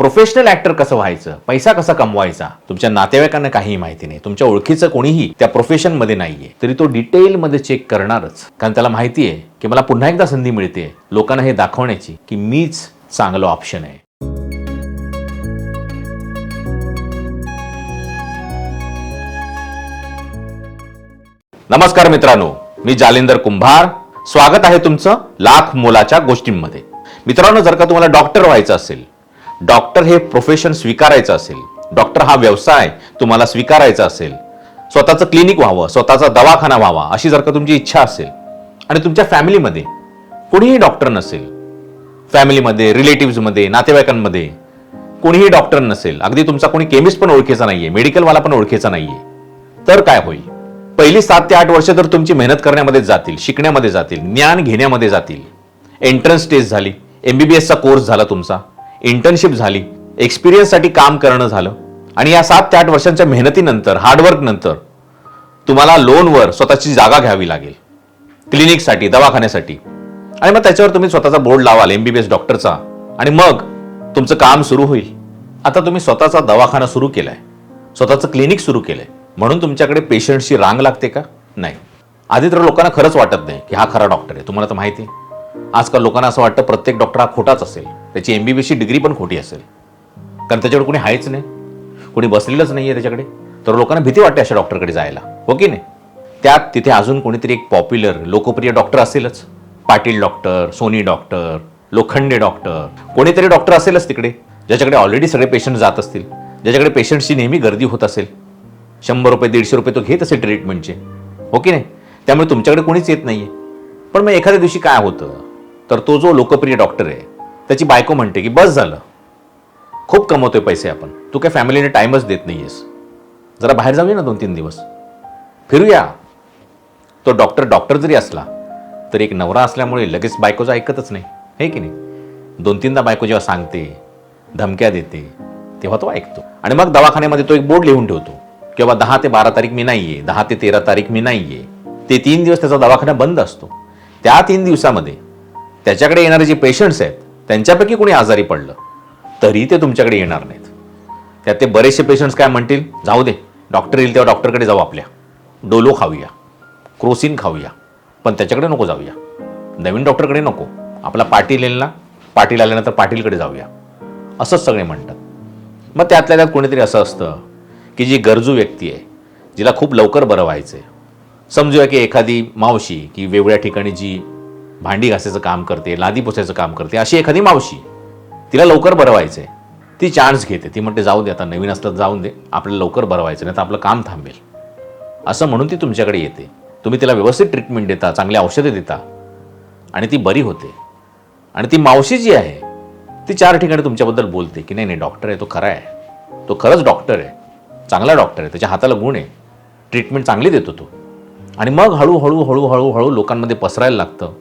Professional actor कसं व्हायचं? पैसा कसा कमवायचा? तुमच्या नातेवाईकांना काहीही माहिती नाही. तुमच्या ओळखीचं कोणीही त्या प्रोफेशनमध्ये नाहीये. तरी तो डिटेलमध्ये चेक करणारच. कारण त्याला माहिती आहे की मला पुन्हा एकदा संधी मिळते लोकांना हे दाखवण्याची की मीच चांगलं ऑप्शन आहे. नमस्कार मित्रांनो मी जालिंदर कुंभार. स्वागत आहे तुमचं लाख मोलाच्या गोष्टींमध्ये. मित्रांनो जर का तुम्हाला डॉक्टर व्हायचं असेल डॉक्टर हे प्रोफेशन स्वीकारायचं असेल डॉक्टर हा व्यवसाय तुम्हाला स्वीकारायचा असेल स्वतःचं क्लिनिक व्हावं स्वतःचा दवाखाना व्हावा अशी जर का तुमची इच्छा असेल आणि तुमच्या फॅमिलीमध्ये कोणीही डॉक्टर नसेल फॅमिलीमध्ये रिलेटिव्हमध्ये नातेवाईकांमध्ये कोणीही डॉक्टर नसेल अगदी तुमचा कोणी केमिस्ट पण ओळखीचा नाहीये मेडिकलवाला पण ओळखीचा नाहीये तर काय होईल? पहिली सात ते आठ वर्ष तर तुमची मेहनत करण्यामध्ये जातील शिकण्यामध्ये जातील ज्ञान घेण्यामध्ये जातील. एंट्रन्स टेस्ट झाली एमबीबीएसचा कोर्स झाला तुमचा. इंटर्नशिप झाली एक्सपिरियन्ससाठी काम करणं झालं आणि या सात ते आठ वर्षांच्या मेहनतीनंतर हार्डवर्क नंतर तुम्हाला लोनवर स्वतःची जागा घ्यावी लागेल. क्लिनिकसाठी दवाखान्यासाठी. आणि मग त्याच्यावर तुम्ही स्वतःचा बोर्ड लावाल एमबीबीएस डॉक्टरचा आणि मग तुमचं काम सुरू होईल. आता तुम्ही स्वतःचा दवाखाना सुरू केलाय. स्वतःचं क्लिनिक सुरू केलंय. म्हणून तुमच्याकडे पेशंटची रांग लागते का? नाही. आधी तर लोकांना खरंच वाटत नाही की हा खरा डॉक्टर आहे. तुम्हाला तर माहिती आहे. आजकाल लोकांना असं वाटतं प्रत्येक डॉक्टर हा खोटाच असेल. त्याची एम बी एमबीबीएसची डिग्री पण खोटी असेल. कारण त्याच्याकडे कोणी आहेच नाही. कोणी बसलेलंच नाही आहे त्याच्याकडे. तर लोकांना भीती वाटते अशा डॉक्टरकडे जायला. हो की नाही? त्यात तिथे अजून कोणीतरी एक पॉप्युलर लोकप्रिय डॉक्टर असेलच. Patil doctor Soni doctor Lokhande doctor कोणीतरी डॉक्टर असेलच तिकडे ज्याच्याकडे ऑलरेडी सगळे पेशंट जात असतील. ज्याच्याकडे पेशंटची नेहमी गर्दी होत असेल. शंभर रुपये दीडशे रुपये तो घेत असेल ट्रीटमेंटचे हो की नाही? त्यामुळे तुमच्याकडे कोणीच येत नाही आहे पण मग एखाद्या दिवशी काय होतं? तर तो जो लोकप्रिय डॉक्टर आहे त्याची बायको म्हणते की बस झालं. खूप कमवतोय पैसे आपण. तू काय फॅमिलीने टाईमच देत नाही आहेस जरा बाहेर जाऊया ना दोन तीन दिवस. फिरूया. तो डॉक्टर डॉक्टर जरी असला तरी एक नवरा असल्यामुळे लगेच बायकोचं ऐकतच नाही. हे की नाही? दोन तीनदा बायको जेव्हा सांगते धमक्या देते तेव्हा तो ऐकतो. आणि मग दवाखान्यामध्ये तो एक बोर्ड लिहून ठेवतो किंवा दहा ते बारा तारीख मी नाही आहे दहा ते तेरा तारीख मी नाहीये. ते तीन दिवस त्याचा दवाखाना बंद असतो. त्या तीन दिवसामध्ये त्याच्याकडे येणारे जे पेशंट्स आहेत त्यांच्यापैकी कोणी आजारी पडलं तरी ते तुमच्याकडे येणार नाहीत. त्यात ते बरेचसे पेशंट्स काय म्हणतील? जाऊ दे डॉक्टर येईल तेव्हा डॉक्टरकडे जाऊ आपल्या. डोलो खाऊया क्रोसिन खाऊया पण त्याच्याकडे नको जाऊया. नवीन डॉक्टरकडे नको. आपला पाटील येईल ना पाटील आल्यानंतर पाटीलकडे जाऊया. असंच सगळे म्हणतात. मग त्यातल्या त्यात कोणीतरी असं असतं की जी गरजू व्यक्ती आहे जिला खूप लवकर बरं व्हायचं आहे समजूया की एखादी मावशी की वेगळ्या ठिकाणी जी भांडी घासायचं काम करते लादी पोसायचं काम करते. अशी एखादी मावशी तिला लवकर बरं व्हायचं आहे ती चान्स घेते. ती म्हणते जाऊ दे आता नवीन असलं तर जाऊन दे. आपल्याला लवकर बरं व्हायचं नाही तर आपलं काम थांबेल. असं म्हणून ती तुमच्याकडे येते. तुम्ही तिला व्यवस्थित ट्रीटमेंट देता चांगली औषधे देता. आणि ती बरी होते. आणि ती मावशी जी आहे ती चार ठिकाणी तुमच्याबद्दल बोलते की नाही नाही डॉक्टर आहे तो खरा आहे. तो खरंच डॉक्टर आहे. चांगला डॉक्टर आहे. त्याच्या हाताला गुण आहे. ट्रीटमेंट चांगली देतो तो. आणि मग हळूहळू हळूहळू हळू लोकांमध्ये पसरायला लागतं.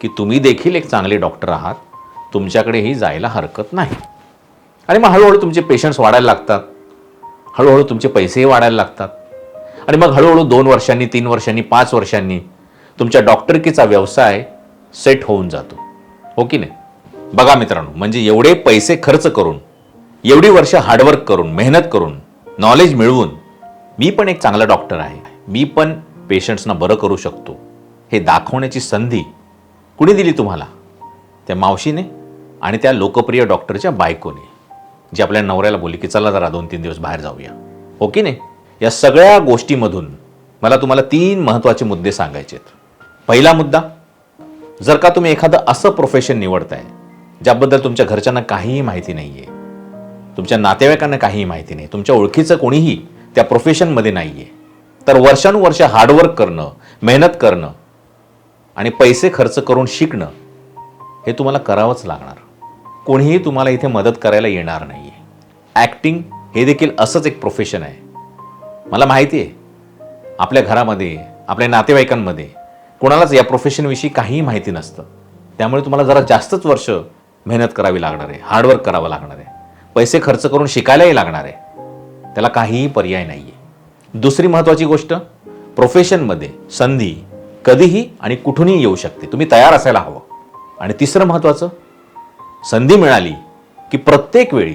की तुम्ही देखील एक चांगले डॉक्टर आहात. तुमच्याकडेही जायला हरकत नाही. आणि मग हळूहळू तुमचे पेशंट्स वाढायला लागतात. हळूहळू तुमचे पैसेही वाढायला लागतात. आणि मग हळूहळू दोन वर्षांनी तीन वर्षांनी पाच वर्षांनी तुमच्या डॉक्टरकीचा व्यवसाय सेट होऊन जातो. हो की नाही? बघा मित्रांनो म्हणजे एवढे पैसे खर्च करून एवढी वर्ष हार्डवर्क करून मेहनत करून नॉलेज मिळवून मी पण एक चांगला डॉक्टर आहे. मी पण पेशंट्सना बरं करू शकतो. हे दाखवण्याची संधी कुणी दिली तुम्हाला? त्या मावशीने आणि त्या लोकप्रिय डॉक्टरच्या बायकोने जी आपल्या नवऱ्याला बोलली की चला जरा दोन तीन दिवस बाहेर जाऊया. हो की नाही? या सगळ्या गोष्टीमधून मला तुम्हाला तीन महत्त्वाचे मुद्दे सांगायचे आहेत. पहिला मुद्दा जर का तुम्ही एखादं असं प्रोफेशन निवडताय ज्याबद्दल तुमच्या घरच्यांना काहीही माहिती नाही आहे तुमच्या नातेवाईकांना काहीही माहिती नाही तुमच्या ओळखीचं कोणीही त्या प्रोफेशनमध्ये नाही आहे तर वर्षानुवर्ष हार्डवर्क करणं मेहनत करणं आणि पैसे खर्च करून शिकणं हे तुम्हाला करावंच लागणार. कोणीही तुम्हाला इथे मदत करायला येणार नाही आहे ॲक्टिंग हे देखील असंच एक प्रोफेशन आहे. मला माहिती आहे आपल्या घरामध्ये आपल्या नातेवाईकांमध्ये कोणालाच या प्रोफेशनविषयी काहीही माहिती नसतं. त्यामुळे तुम्हाला जरा जास्तच वर्ष मेहनत करावी लागणार आहे हार्डवर्क करावं लागणार आहे. पैसे खर्च करून शिकायलाही लागणार आहे. त्याला काहीही पर्याय नाही आहे दुसरी महत्त्वाची गोष्ट प्रोफेशनमध्ये संधी कधीही आणि कुठूनही येऊ शकते. तुम्ही तयार असायला हवं. आणि तिसरं महत्त्वाचं संधी मिळाली की प्रत्येक वेळी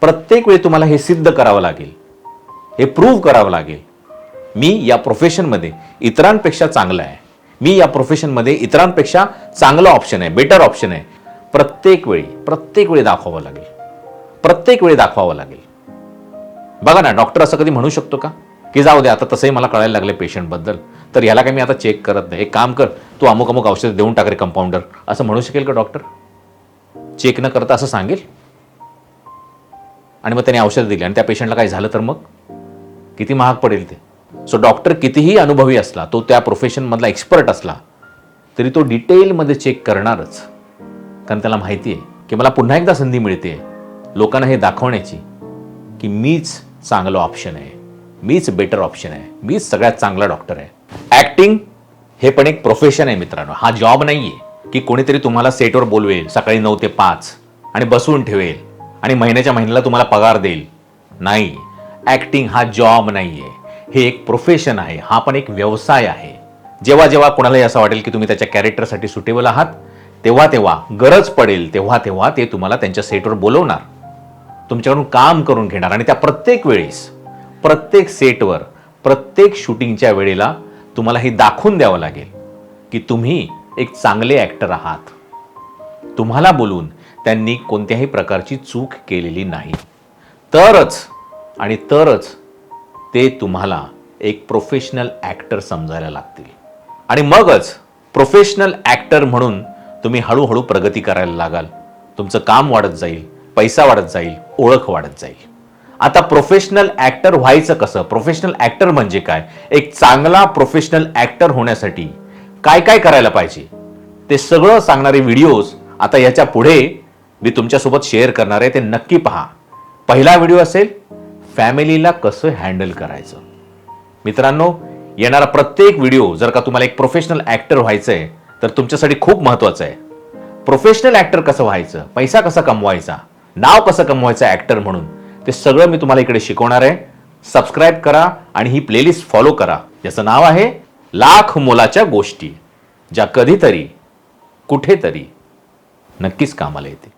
प्रत्येक वेळी तुम्हाला हे सिद्ध करावं लागेल. हे प्रूव्ह करावं लागेल. मी या प्रोफेशनमध्ये इतरांपेक्षा चांगलं आहे. मी या प्रोफेशनमध्ये इतरांपेक्षा चांगलं ऑप्शन आहे बेटर ऑप्शन आहे. प्रत्येक वेळी प्रत्येक वेळी दाखवावं लागेल. प्रत्येक वेळी दाखवावं लागेल. बघा ना डॉक्टर असं कधी म्हणू शकतो का? की जाऊ दे आता तसंही मला कळायला लागले पेशंटबद्दल. तर याला काही मी आता चेक करत नाही. एक काम कर तू अमुक अमुक औषध देऊन टाक रे कंपाऊंडर असं म्हणू शकेल का डॉक्टर चेक न करता असं सांगेल? आणि मग त्याने औषध दिली आणि त्या पेशंटला काही झालं तर मग? किती महाग पडेल ते? सो डॉक्टर कितीही अनुभवी असला तो त्या प्रोफेशनमधला एक्सपर्ट असला तरी तो डिटेलमध्ये चेक करणारच. कारण त्याला माहिती आहे की मला पुन्हा एकदा संधी मिळते. लोकांना हे दाखवण्याची की मीच चांगलं ऑप्शन आहे. मीच बेटर ऑप्शन आहे. मीच सगळ्यात चांगला डॉक्टर आहे. ॲक्टिंग हे पण एक प्रोफेशन आहे मित्रांनो. हा जॉब नाही आहे की कोणीतरी तुम्हाला सेटवर बोलवेल सकाळी नऊ ते पाच आणि बसवून ठेवेल आणि महिन्याच्या महिन्याला तुम्हाला पगार देईल. नाही. ॲक्टिंग हा जॉब नाही आहे हे एक प्रोफेशन आहे. हा पण एक व्यवसाय आहे. जेव्हा जेव्हा कोणालाही असं वाटेल की तुम्ही त्याच्या कॅरेक्टरसाठी सुटेबल आहात तेव्हा तेव्हा गरज पडेल तेव्हा तेव्हा ते तुम्हाला त्यांच्या सेटवर बोलवणार. तुमच्याकडून काम करून घेणार. आणि त्या प्रत्येक वेळेस प्रत्येक सेटवर प्रत्येक शूटिंगच्या वेळेला तुम्हाला हे दाखवून द्यावं लागेल की तुम्ही एक चांगले ॲक्टर आहात. तुम्हाला बोलून त्यांनी कोणत्याही प्रकारची चूक केलेली नाही. तरच आणि तरच ते तुम्हाला एक प्रोफेशनल ॲक्टर समजायला लागतील. आणि मगच प्रोफेशनल ॲक्टर म्हणून तुम्ही हळूहळू प्रगती करायला लागाल. तुमचं काम वाढत जाईल पैसा वाढत जाईल ओळख वाढत जाईल. आता प्रोफेशनल ॲक्टर व्हायचं कसं? प्रोफेशनल ॲक्टर म्हणजे काय? एक चांगला प्रोफेशनल ॲक्टर होण्यासाठी काय काय करायला पाहिजे? ते सगळं सांगणारे व्हिडिओज आता याच्यापुढे मी तुमच्यासोबत शेअर करणार आहे ते नक्की पहा. पहिला व्हिडिओ असेल फॅमिलीला कसं हँडल करायचं? मित्रांनो येणारा प्रत्येक व्हिडिओ जर का तुम्हाला एक प्रोफेशनल ॲक्टर व्हायचं आहे तर तुमच्यासाठी खूप महत्त्वाचं आहे. प्रोफेशनल ॲक्टर कसं व्हायचं? पैसा कसा कमवायचा? नाव कसं कमवायचं ॲक्टर म्हणून? ते सगळं मी तुम्हाला इकडे शिकवणार आहे. सबस्क्राईब करा आणि ही प्लेलिस्ट फॉलो करा. याचं नाव आहे लाख मोलाच्या गोष्टी ज्या कधीतरी कुठेतरी नक्कीच कामाला येतील.